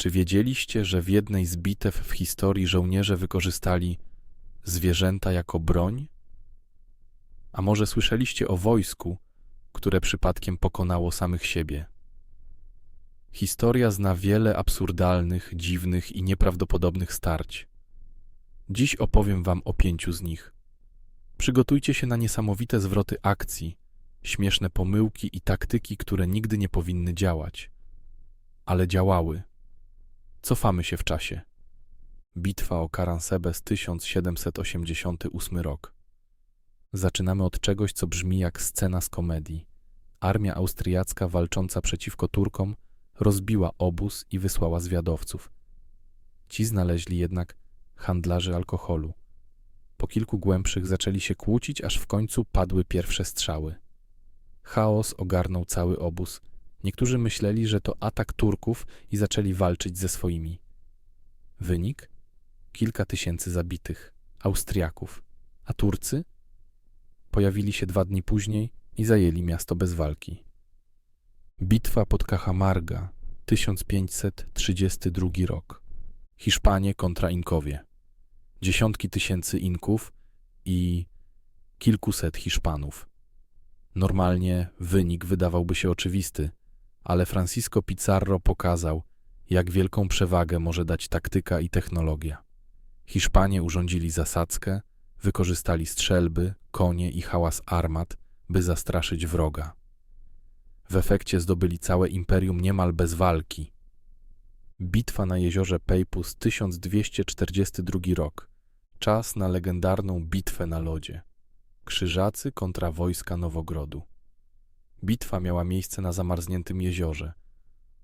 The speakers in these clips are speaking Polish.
Czy wiedzieliście, że w jednej z bitew w historii żołnierze wykorzystali zwierzęta jako broń? A może słyszeliście o wojsku, które przypadkiem pokonało samych siebie? Historia zna wiele absurdalnych, dziwnych i nieprawdopodobnych starć. Dziś opowiem Wam o pięciu z nich. Przygotujcie się na niesamowite zwroty akcji, śmieszne pomyłki i taktyki, które nigdy nie powinny działać, ale działały. Cofamy się w czasie. Bitwa o Karansebes 1788 rok. Zaczynamy od czegoś, co brzmi jak scena z komedii. Armia austriacka walcząca przeciwko Turkom rozbiła obóz i wysłała zwiadowców. Ci znaleźli jednak handlarzy alkoholu. Po kilku głębszych zaczęli się kłócić, aż w końcu padły pierwsze strzały. Chaos ogarnął cały obóz. Niektórzy myśleli, że to atak Turków i zaczęli walczyć ze swoimi. Wynik? Kilka tysięcy zabitych, Austriaków. A Turcy? Pojawili się dwa dni później i zajęli miasto bez walki. Bitwa pod Cajamarga, 1532 rok. Hiszpanie kontra Inkowie. Dziesiątki tysięcy Inków i kilkuset Hiszpanów. Normalnie wynik wydawałby się oczywisty, ale Francisco Pizarro pokazał, jak wielką przewagę może dać taktyka i technologia. Hiszpanie urządzili zasadzkę, wykorzystali strzelby, konie i hałas armat, by zastraszyć wroga. W efekcie zdobyli całe imperium niemal bez walki. Bitwa na jeziorze Pejpus 1242 rok. Czas na legendarną bitwę na lodzie. Krzyżacy kontra wojska Nowogrodu. Bitwa miała miejsce na zamarzniętym jeziorze,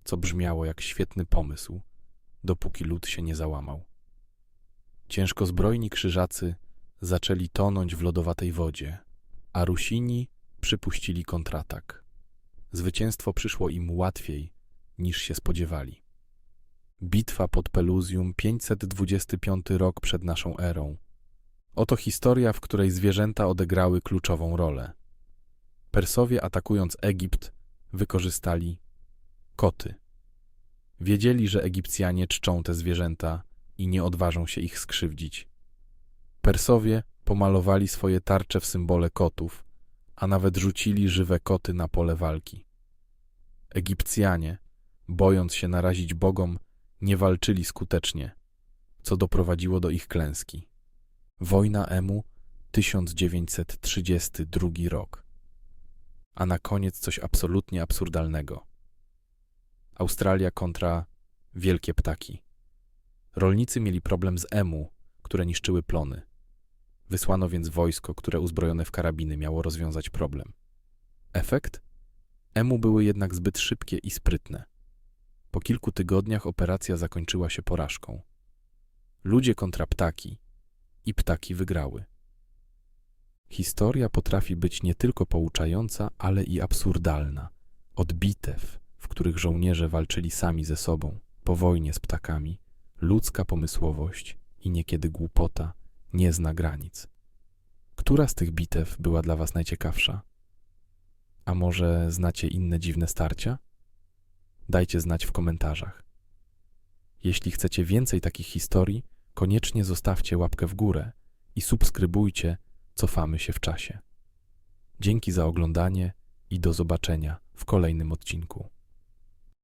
co brzmiało jak świetny pomysł, dopóki lud się nie załamał. Ciężko zbrojni krzyżacy zaczęli tonąć w lodowatej wodzie, a Rusini przypuścili kontratak. Zwycięstwo przyszło im łatwiej niż się spodziewali. Bitwa pod Peluzium 525 rok przed naszą erą. Oto historia, w której zwierzęta odegrały kluczową rolę. Persowie atakując Egipt wykorzystali koty. Wiedzieli, że Egipcjanie czczą te zwierzęta i nie odważą się ich skrzywdzić. Persowie pomalowali swoje tarcze w symbole kotów, a nawet rzucili żywe koty na pole walki. Egipcjanie, bojąc się narazić bogom, nie walczyli skutecznie, co doprowadziło do ich klęski. Wojna Emu 1932 rok. A na koniec coś absolutnie absurdalnego. Australia kontra wielkie ptaki. Rolnicy mieli problem z emu, które niszczyły plony. Wysłano więc wojsko, które uzbrojone w karabiny miało rozwiązać problem. Efekt? Emu były jednak zbyt szybkie i sprytne. Po kilku tygodniach operacja zakończyła się porażką. Ludzie kontra ptaki i ptaki wygrały. Historia potrafi być nie tylko pouczająca, ale i absurdalna. Od bitew, w których żołnierze walczyli sami ze sobą, po wojnie z ptakami, ludzka pomysłowość i niekiedy głupota nie zna granic. Która z tych bitew była dla Was najciekawsza? A może znacie inne dziwne starcia? Dajcie znać w komentarzach. Jeśli chcecie więcej takich historii, koniecznie zostawcie łapkę w górę i subskrybujcie Cofamy się w czasie. Dzięki za oglądanie i do zobaczenia w kolejnym odcinku.